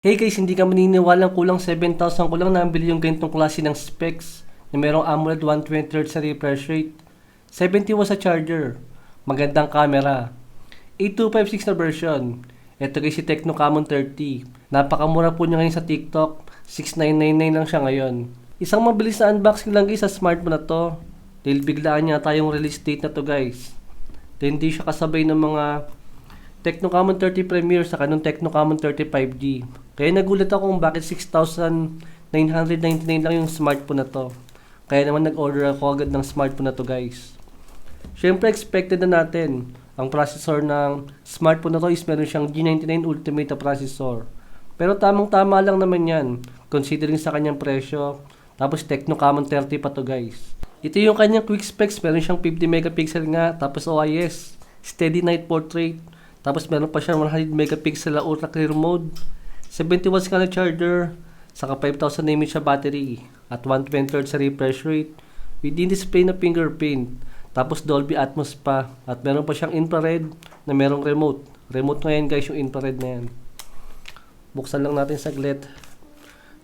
Hey guys, hindi ka maniniwalang kulang 7,000 ko lang nabili yung ganitong klase ng specs na merong AMOLED 120Hz sa refresh rate. 70 watts sa charger. Magandang camera. 8256 na version. Ito guys si Tecno Camon 30. Napakamura po niya ngayon sa TikTok. 6999 lang siya ngayon. Isang mabilis na unboxing lang guys sa smartphone na to. Dahil biglaan niya tayong release date na to guys. Dahil hindi siya kasabay ng mga Tecno Camon 30 Premier sa kanong Tecno Camon 30 5G. Kaya nagulat ako kung bakit 6,999 lang yung smartphone na to. Kaya naman nag-order ako agad ng smartphone na to guys. Siyempre expected na natin. Ang processor ng smartphone na to is meron siyang G99 Ultimate processor. Pero tamang-tama lang naman yan. Considering sa kanyang presyo. Tapos Tecno Camon 30 pa to guys. Ito yung kanyang quick specs. Meron siyang 50 megapixel nga. Tapos OIS. Steady night portrait. Tapos meron pa siyang 100 megapixel na ultra clear mode. 70 watts ka na charger. Saka 5,000 mAh siya battery. At 120 Hz sa refresh rate. With in-display na fingerprint. Tapos Dolby Atmos pa. At meron pa siyang infrared na merong remote. Remote ngayon guys yung infrared na yan. Buksan lang natin saglit.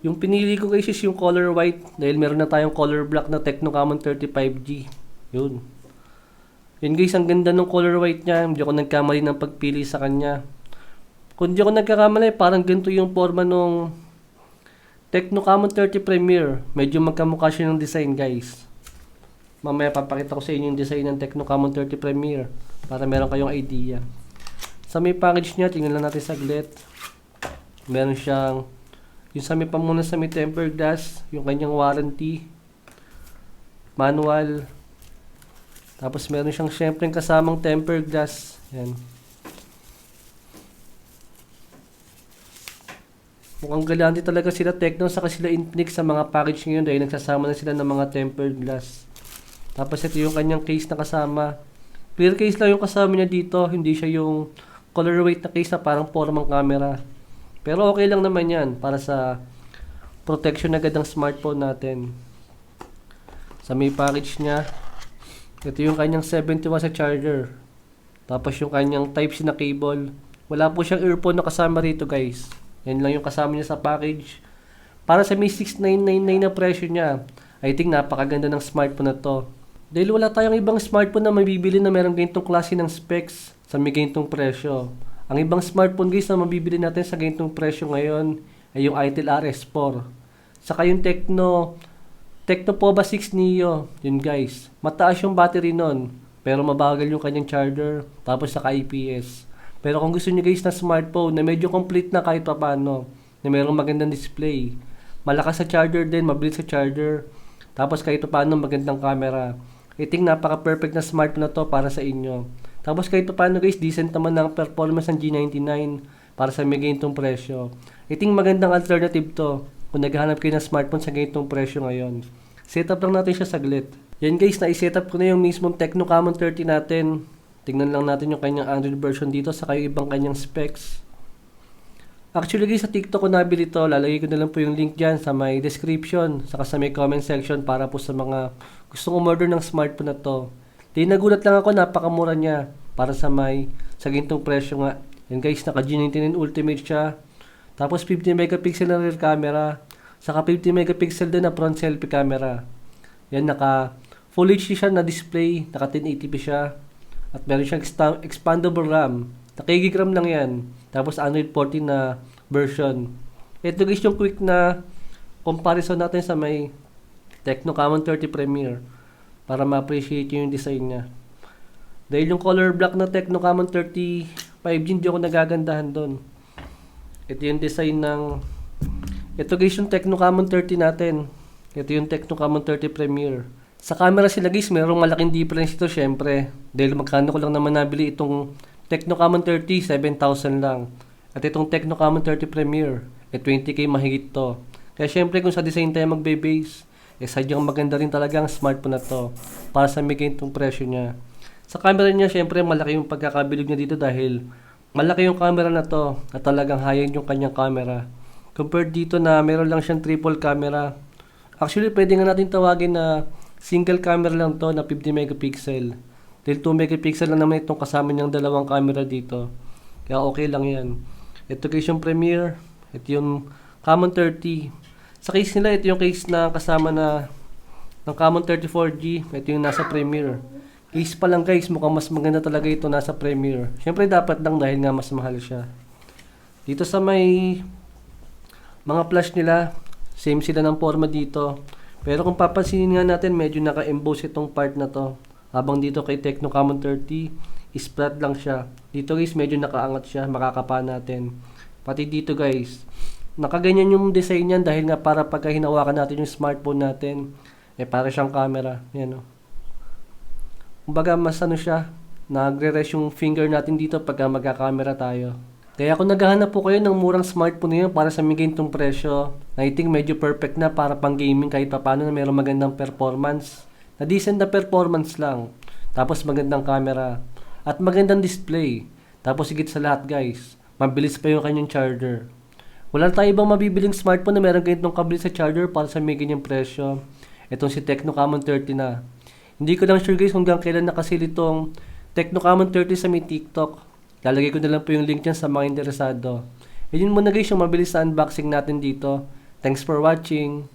Yung pinili ko guys is yung color white. Dahil meron na tayong color black na Tecno Camon 35G. Yun. Yun guys, ang ganda ng color white niya. Hindi ako nagkamali ng pagpili sa kanya. Kung di ako nagkakamali, parang ganito yung forma nung Tecno Camon 30 Premier. Medyo magkamukha siya ng design guys. Mamaya papakita ko sa inyo yung design ng Tecno Camon 30 Premier para meron kayong idea. Sa may package niya, tingnan lang natin saglit. Meron siyang yung sa may pamuna sa may tempered glass, yung kanyang warranty, manual, tapos meron siyang syempre kasamang tempered glass. Yan. Mukhang galante talaga sila Tecno saka sila Infinix sa mga package ngayon dahil nagsasama na sila ng mga tempered glass. Tapos ito yung kanyang case na kasama. Clear case lang yung kasama niya dito, hindi siya yung color weight na case na parang formang camera. Pero okay lang naman yan para sa protection agad ng smartphone natin. Sa may package niya, ito yung kanyang 70 watts sa charger. Tapos yung kanyang Type-C na cable. Wala po siyang earphone na kasama rito guys. Yan lang yung kasama niya sa package. Para sa may 6999 na presyo niya, I think napakaganda ng smartphone na to. Dahil wala tayong ibang smartphone na mabibili na meron ganitong klase ng specs sa may ganitong presyo. Ang ibang smartphone guys na mabibili natin sa ganitong presyo ngayon ay yung Itel RS4. Saka yung Tecno Tecno Pova 6 Neo, yun guys. Mataas yung battery nun, pero mabagal yung kanyang charger, tapos saka IPS. Pero kung gusto niyo guys na smartphone na medyo complete na kahit paano, na mayroong magandang display, malakas sa charger din, mabilis sa charger, tapos kahit paano magandang camera. I think napaka-perfect na smartphone na to para sa inyo. Tapos kahit paano guys, decent naman ang performance ng G99 para sa may ganitong presyo. I think magandang alternative to kung naghahanap kayo ng smartphone sa ganitong presyo ngayon. Setup lang natin siya saglit. Yan guys, na-setup ko na yung mismong Tecno Camon 30 natin. Tingnan lang natin yung kanyang Android version dito sa yung ibang kanyang specs. Actually guys, sa TikTok ko nabili to. Lalagay ko na lang po yung link dyan sa may description, saka sa may comment section para po sa mga gustong umorder ng smartphone na to. Di nagulat lang ako, napakamura niya para sa may sa gintong presyo nga. Yan guys, naka G99 Ultimate siya. Tapos 50 megapixel na rear camera. Saka 50 megapixel din na front selfie camera. Yan, naka Full HD siya na display. Naka 1080p siya. At meron siyang expandable RAM. Nakikigram lang yan. Tapos Android 14 na version. Ito guys yung quick na comparison natin sa may Tecno Camon 30 Premier para ma-appreciate yung design niya. Dahil yung color black na Tecno Camon 30 5G hindi ako nagagandahan doon. Ito yung design ng ito guys yung Tecno Camon 30 natin. Ito yung Tecno Camon 30 Premier. Sa camera sila guys, mayroong malaking difference ito syempre. Dahil magkano ko lang naman nabili itong Tecno Camon 30, 7,000 lang. At itong Tecno Camon 30 Premier, eh 20k mahigit to. Kaya syempre kung sa design tayo magbe-base, eh sadyang maganda rin talaga ang smartphone na to para sa may itong presyo niya. Sa camera niya syempre malaki yung pagkakabilog niya dito dahil malaki yung camera na to at talagang high-end yung kanyang camera. Compared dito na meron lang siyang triple camera. Actually pwede nga natin tawagin na single camera lang to na 50 megapixel. Dahil 2 megapixel lang naman itong kasama niyang dalawang camera dito. Kaya okay lang yan. Ito guys yung Premiere. Ito yung Common 30. Sa case nila, ito yung case na kasama na ng Common 34G. Ito yung nasa Premier. Case pa lang guys, mukhang mas maganda talaga ito nasa Premier. Siyempre dapat lang dahil nga mas mahal siya. Dito sa may mga flash nila, same sila ng forma dito. Pero kung papansinin nga natin, medyo naka-emboss itong part na to. Habang dito kay Tecno Common 30, is flat lang siya. Dito guys, medyo nakaangat siya, makakapa natin. Pati dito guys, nakaganyan yung design niyan dahil nga para pagka hinawakan natin yung smartphone natin, eh para siyang camera. Yan o. Kumbaga mas ano siya, nagre-rest yung finger natin dito pagka magka-camera tayo. Kaya kung naghahanap po kayo ng murang smartphone ngayon para sa may ganitong presyo, na I think medyo perfect na para pang gaming kahit pa paano na mayroong magandang performance. Na decent na performance lang. Tapos magandang camera. At magandang display. Tapos higit sa lahat guys, mabilis pa yung kanyang charger. Wala tayo ibang mabibiling smartphone na meron ganitong kabilis sa charger para sa may ganyang presyo. Itong si Tecno Camon 30 na. Hindi ko lang sure guys kung hanggang kailan nakasil itong Tecno Camon 30 sa may TikTok. Lalagay ko na lang po yung link dyan sa mga interesado. E yun muna guys yung mabilis na unboxing natin dito. Thanks for watching.